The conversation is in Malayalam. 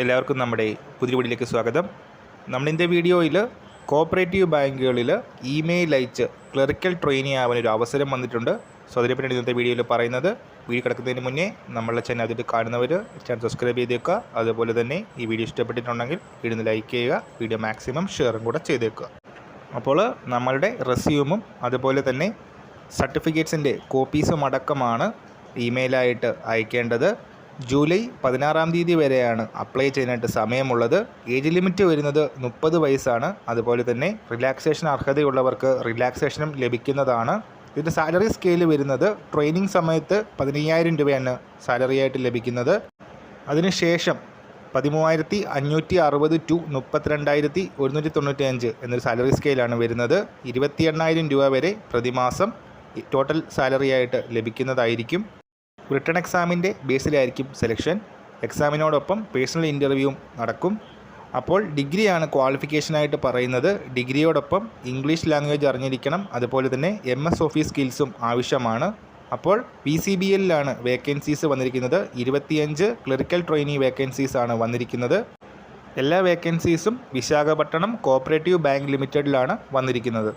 എല്ലാവർക്കും നമ്മുടെ പുതിയ വീഡിയോയിലേക്ക് സ്വാഗതം. നമ്മളിന്റെ വീഡിയോയിൽ കോപ്പറേറ്റീവ് ബാങ്കുകളിൽ ഇമെയിൽ അയച്ച് ക്ലറിക്കൽ ട്രെയിനി ആവാൻ ഒരു അവസരം വന്നിട്ടുണ്ട്. സോ അതിനെപ്പറ്റി ഇന്നത്തെ വീഡിയോയിൽ പറയുന്നത്. വീഡിയോ കിടക്കുന്നതിന് മുന്നേ നമ്മളെ ചാനൽ അതിൽ കാണുന്നവർ ചാനൽ സബ്സ്ക്രൈബ് ചെയ്തേക്കുക. അതുപോലെ തന്നെ ഈ വീഡിയോ ഇഷ്ടപ്പെട്ടിട്ടുണ്ടെങ്കിൽ വീഡിയോ ലൈക്ക് ചെയ്യുക. വീഡിയോ മാക്സിമം ഷെയറും കൂടെ ചെയ്തേക്കുക. അപ്പോൾ നമ്മളുടെ റെസ്യൂമും അതുപോലെ തന്നെ സർട്ടിഫിക്കറ്റ്സിന്റെ കോപ്പീസും അടക്കമാണ് ഇമെയിലായിട്ട് അയക്കേണ്ടത്. ജൂലൈ പതിനാറാം തീയതി വരെയാണ് അപ്ലൈ ചെയ്യാനായിട്ട് സമയമുള്ളത്. ഏജ് ലിമിറ്റ് വരുന്നത് മുപ്പത് വയസ്സാണ്. അതുപോലെ തന്നെ റിലാക്സേഷൻ അർഹതയുള്ളവർക്ക് റിലാക്സേഷനും ലഭിക്കുന്നതാണ്. ഇതിന്റെ സാലറി സ്കെയിൽ വരുന്നത് ട്രെയിനിങ് സമയത്ത് പതിനയ്യായിരം രൂപയാണ് സാലറി ആയിട്ട് ലഭിക്കുന്നത് അതിനുശേഷം പതിമൂവായിരത്തി അഞ്ഞൂറ്റി അറുപത് ടു മുപ്പത്തിരണ്ടായിരത്തി ഒരുന്നൂറ്റി തൊണ്ണൂറ്റി അഞ്ച് എന്നൊരു സാലറി സ്കെയിലാണ് വരുന്നത്. ഇരുപത്തി എണ്ണായിരം രൂപ വരെ പ്രതിമാസം ടോട്ടൽ സാലറി ആയിട്ട് ലഭിക്കുന്നതായിരിക്കും. റിട്ടേൺ എക്സാമിന്റെ ബേസിലായിരിക്കും സെലക്ഷൻ. എക്സാമിനോടൊപ്പം പേഴ്സണൽ ഇന്റർവ്യൂവും നടക്കും. അപ്പോൾ ഡിഗ്രിയാണ് ക്വാളിഫിക്കേഷനായിട്ട് പറയുന്നത്. ഡിഗ്രിയോടൊപ്പം ഇംഗ്ലീഷ് ലാംഗ്വേജ് അറിഞ്ഞിരിക്കണം. അതുപോലെ തന്നെ എം എസ് ഓഫീസ് സ്കിൽസും ആവശ്യമാണ്. അപ്പോൾ പി സി ബി എല്ലിലാണ് വേക്കൻസീസ് വന്നിരിക്കുന്നത്. ഇരുപത്തിയഞ്ച് ക്ലറിക്കൽ ട്രെയിനി വേക്കൻസീസ് ആണ് വന്നിരിക്കുന്നത്. എല്ലാ വേക്കൻസീസും വിശാഖപട്ടണം കോപ്പറേറ്റീവ് ബാങ്ക് ലിമിറ്റഡിലാണ് വന്നിരിക്കുന്നത്.